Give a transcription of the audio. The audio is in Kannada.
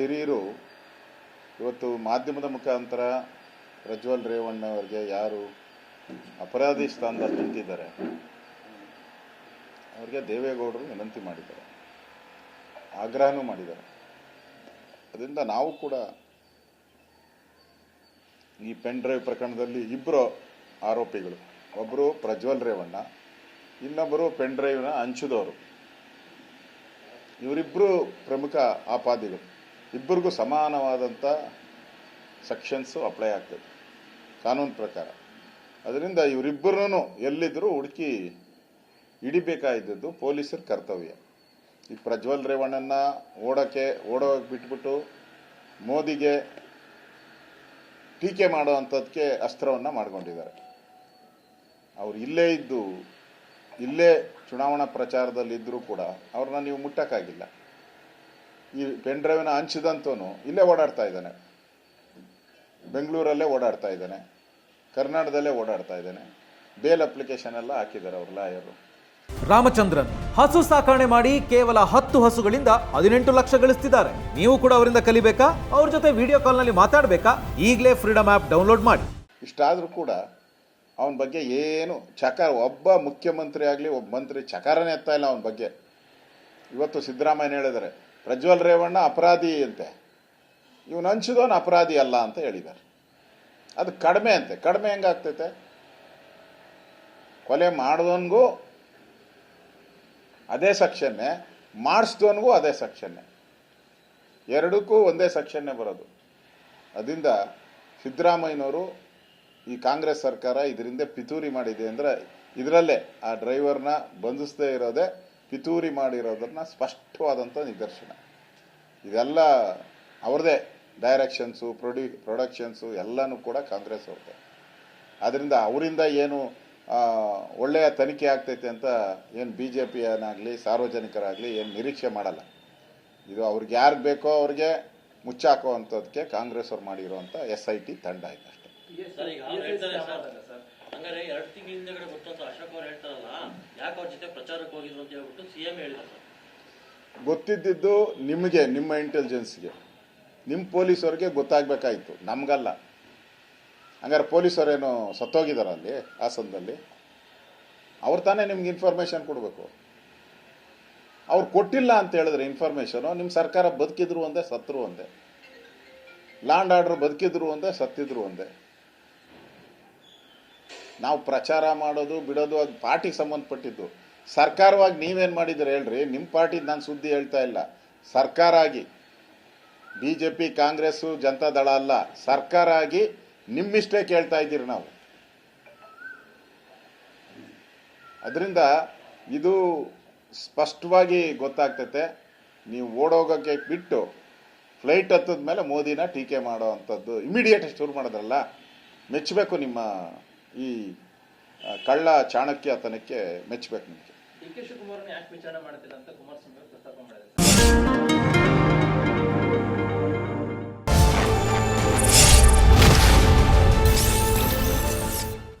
ಹಿರಿಯರು, ಇವತ್ತು ಮಾಧ್ಯಮದ ಮುಖಾಂತರ ಪ್ರಜ್ವಲ್ ರೇವಣ್ಣ ಅವರಿಗೆ ಯಾರು ಅಪರಾಧಿ ಸ್ಥಾನದಲ್ಲಿ ನಿಂತಿದ್ದಾರೆ, ಅವರಿಗೆ ದೇವೇಗೌಡರು ವಿನಂತಿ ಮಾಡಿದ್ದಾರೆ, ಆಗ್ರಹನೂ ಮಾಡಿದ್ದಾರೆ. ಅದರಿಂದ ನಾವು ಕೂಡ ಈ ಪೆನ್ ಡ್ರೈವ್ ಪ್ರಕರಣದಲ್ಲಿ ಇಬ್ಬರು ಆರೋಪಿಗಳು ಒಬ್ಬರು ಪ್ರಜ್ವಲ್ ರೇವಣ್ಣ ಇನ್ನೊಬ್ಬರು ಪೆನ್ ಡ್ರೈವ್ನ ಹಂಚಿದವರು ಇವರಿಬ್ಬರು ಪ್ರಮುಖ ಆಪಾದಿಗಳು. ಇಬ್ಬರಿಗೂ ಸಮಾನವಾದಂಥ ಸೆಕ್ಷನ್ಸು ಅಪ್ಲೈ ಆಗ್ತದೆ. ಕಾನೂನು ಪ್ರಕಾರ. ಅದರಿಂದ ಇವರಿಬ್ಬರನ್ನು ಎಲ್ಲಿದ್ದರೂ ಹುಡುಕಿ ಹಿಡಿಬೇಕಾಗಿದ್ದದ್ದು ಪೊಲೀಸರ ಕರ್ತವ್ಯ. ಈ ಪ್ರಜ್ವಲ್ ರೇವಣ್ಣನ ಓಡೋಕ್ಕೆ ಓಡೋ ಬಿಟ್ಬಿಟ್ಟು ಮೋದಿಗೆ ಟೀಕೆ ಮಾಡೋ ಅಂಥದ್ದಕ್ಕೆ ಅಸ್ತ್ರವನ್ನು ಮಾಡ್ಕೊಂಡಿದ್ದಾರೆ. ಅವ್ರು ಇಲ್ಲೇ ಇದ್ದು, ಇಲ್ಲೇ ಚುನಾವಣಾ ಪ್ರಚಾರದಲ್ಲಿದ್ದರೂ ಕೂಡ ಅವ್ರನ್ನ ನೀವು ಮುಟ್ಟಕ್ಕಾಗಿಲ್ಲ. ಈ ಪೆನ್ ಡ್ರೈವ್ನ ಹಂಚಿದಂತವನು ಇಲ್ಲೇ ಓಡಾಡ್ತಾ ಇದ್ದಾನೆ. ಬೆಂಗಳೂರಲ್ಲೇ ಓಡಾಡ್ತಾ ಇದ್ದಾನೆ. ಕರ್ನಾಟಕದಲ್ಲೇ ಓಡಾಡ್ತಾ ಇದ್ದಾನೆ. ಬೇಲ್ ಅಪ್ಲಿಕೇಶನ್ ಎಲ್ಲ ಹಾಕಿದ್ದಾರೆ ಅವ್ರ ಲಾಯರು ರಾಮಚಂದ್ರನ್ ಹಸು ಸಾಕಣೆ ಮಾಡಿ ಕೇವಲ ಹತ್ತು ಹಸುಗಳಿಂದ ಹದಿನೆಂಟು ಲಕ್ಷ ಗಳಿಸ್ತಿದ್ದಾರೆ. ನೀವು ಕೂಡ ಅವರಿಂದ ಕಲಿಬೇಕಾ? ಅವ್ರ ಜೊತೆ ವಿಡಿಯೋ ಕಾಲ್ನಲ್ಲಿ ಮಾತಾಡಬೇಕಾ? ಈಗಲೇ ಫ್ರೀಡಮ್ ಆಪ್ ಡೌನ್ಲೋಡ್ ಮಾಡಿ. ಇಷ್ಟಾದರೂ ಕೂಡ ಅವನ ಬಗ್ಗೆ ಏನು ಚಕಾರ ಒಬ್ಬ ಮುಖ್ಯಮಂತ್ರಿ ಆಗಲಿ ಒಬ್ಬ ಮಂತ್ರಿ ಚಕಾರನೇ ಎತ್ತಾ ಇಲ್ಲ ಅವನ ಬಗ್ಗೆ. ಇವತ್ತು ಸಿದ್ದರಾಮಯ್ಯ ಹೇಳಿದ್ದಾರೆ, ಪ್ರಜ್ವಲ್ ರೇವಣ್ಣ ಅಪರಾಧಿ ಅಂತೆ. ಇವನು ಹಂಚಿದವನು ಅಪರಾಧಿ ಅಲ್ಲ ಅಂತ ಹೇಳಿದ್ದಾರೆ. ಅದು ಕಡಿಮೆ ಅಂತೆ. ಕಡಿಮೆ ಹೆಂಗಾಗ್ತೈತೆ? ಕೊಲೆ ಮಾಡಿದವನಿಗೂ ಅದೇ ಸೆಕ್ಷನ್ನೇ, ಮಾಡಿಸ್ದವನಿಗೂ ಅದೇ ಸೆಕ್ಷನ್ನೇ. ಎರಡಕ್ಕೂ ಒಂದೇ ಸೆಕ್ಷನ್ನೇ ಬರೋದು. ಅದರಿಂದ ಸಿದ್ದರಾಮಯ್ಯನವರು ಈ ಕಾಂಗ್ರೆಸ್ ಸರ್ಕಾರ ಇದರಿಂದ ಪಿತೂರಿ ಮಾಡಿದೆ ಅಂದರೆ ಇದರಲ್ಲೇ ಆ ಡ್ರೈವರ್ನ ಬಂಧಿಸದೇ ಇರೋದೇ ಪಿತೂರಿ ಮಾಡಿರೋದನ್ನ ಸ್ಪಷ್ಟವಾದಂಥ ನಿದರ್ಶನ. ಇದೆಲ್ಲ ಅವ್ರದ್ದೇ ಡೈರೆಕ್ಷನ್ಸು ಪ್ರೊಡ್ಯೂ ಪ್ರೊಡಕ್ಷನ್ಸು ಎಲ್ಲನೂ ಕೂಡ ಕಾಂಗ್ರೆಸ್ ಅವ್ರದ್ದೇ ಅದರಿಂದ ಅವರಿಂದ ಏನು ಒಳ್ಳೆಯ ತನಿಖೆ ಆಗ್ತೈತೆ ಅಂತ ಏನು ಬಿ ಜೆ ಪಿಯನ್ನಾಗಲಿ ಸಾರ್ವಜನಿಕರಾಗಲಿ ಏನು ನಿರೀಕ್ಷೆ ಮಾಡಲ್ಲ. ಇದು ಅವ್ರಿಗೆ ಯಾರಿಗೆ ಬೇಕೋ ಅವ್ರಿಗೆ ಮುಚ್ಚಾಕೋ ಅಂಥದ್ದಕ್ಕೆ ಕಾಂಗ್ರೆಸ್ ಅವ್ರು ಮಾಡಿರೋವಂಥ ಎಸ್ ಐ ಟಿ ತಂಡ ಇದೆ ಅಷ್ಟೇ. ಹಂಗಾರೆ ಎರಡು ತಿಂಗಳ ಹಿಂದೆಗಡೆ ಗೊತ್ತಂತ ಅಶೋಕ್ ಅವ್ರು ಹೇಳ್ತಾರಲ್ಲ, ಯಾಕೆ ಅವ್ರ ಜೊತೆ ಪ್ರಚಾರಕ್ಕೆ ಹೋಗಿದ್ರು ಅಂತ ಹೇಳ್ಬಿಟ್ಟು ಸಿಎಂ ಹೇಳಿದ್ರು. ಸರ್ ಗೊತ್ತಿದ್ದಿದ್ದು ನಿಮಗೆ, ನಿಮ್ಮ ಇಂಟೆಲಿಜೆನ್ಸ್ಗೆ ನಿಮ್ಮ ಪೊಲೀಸವ್ರಿಗೆ ಗೊತ್ತಾಗಬೇಕಾಯಿತು, ನಮಗಲ್ಲ. ಹಂಗಾರೆ ಪೊಲೀಸರೇನು ಸತ್ತೋಗಿದಾರ ಅಲ್ಲಿ ಹಾಸನದಲ್ಲಿ ಅವ್ರು ತಾನೇ ನಿಮ್ಗೆ ಇನ್ಫಾರ್ಮೇಷನ್ ಕೊಡಬೇಕು. ಅವ್ರು ಕೊಟ್ಟಿಲ್ಲ ಅಂತ ಹೇಳಿದ್ರೆ ಇನ್ಫಾರ್ಮೇಷನು ನಿಮ್ಮ ಸರ್ಕಾರ ಬದುಕಿದ್ರು ಒಂದೇ ಸತ್ತರು ಒಂದೇ. ಲ್ಯಾಂಡ್ ಆರ್ಡರ್ ಬದುಕಿದ್ರು ಒಂದೇ, ಸತ್ತಿದ್ರು ಒಂದೇ. ನಾವು ಪ್ರಚಾರ ಮಾಡೋದು, ಬಿಡೋದು, ಅದು ಪಾರ್ಟಿಗೆ ಸಂಬಂಧಪಟ್ಟಿದ್ದು. ಸರ್ಕಾರವಾಗಿ ನೀವೇನು ಮಾಡಿದ್ರೆ ಹೇಳ್ರಿ? ನಿಮ್ಮ ಪಾರ್ಟಿ ನಾನು ಸುದ್ದಿ ಹೇಳ್ತಾ ಇಲ್ಲ. ಸರ್ಕಾರ ಆಗಿ. B J P Congress Janata Dal ಅಲ್ಲ. ಸರ್ಕಾರ ಆಗಿ ನಿಮ್ಮಿಷ್ಟೇ ಕೇಳ್ತಾ ಇದ್ದೀರಿ ನಾವು. ಅದರಿಂದ ಇದು ಸ್ಪಷ್ಟವಾಗಿ ಗೊತ್ತಾಗ್ತೈತೆ. ನೀವು ಓಡೋಗೋಕ್ಕೆ ಬಿಟ್ಟು ಫ್ಲೈಟ್ ಹತ್ತದ ಮೇಲೆ ಮೋದಿನ ಟೀಕೆ ಮಾಡೋ ಅಂಥದ್ದು. ಇಮಿಡಿಯೇಟ್ ಶುರು ಮಾಡಿದ್ರಲ್ಲ? ಮೆಚ್ಚಬೇಕು ನಿಮ್ಮ ಈ ಕಳ್ಳ ಚಾಣಕ್ಯತನಕ್ಕೆ ಮೆಚ್ಚಬೇಕು ನಿಮಗೆ. ಡಿ ಕೆ ಶಿವಕುಮಾರ್ ಯಾಕೆ ವಿಚಾರಣೆ ಮಾಡ್ತಿಲ್ಲ ಅಂತ ಕುಮಾರಸ್ವಾಮಿ ಪ್ರಸ್ತಾಪ ಮಾಡಿದ್ದಾರೆ.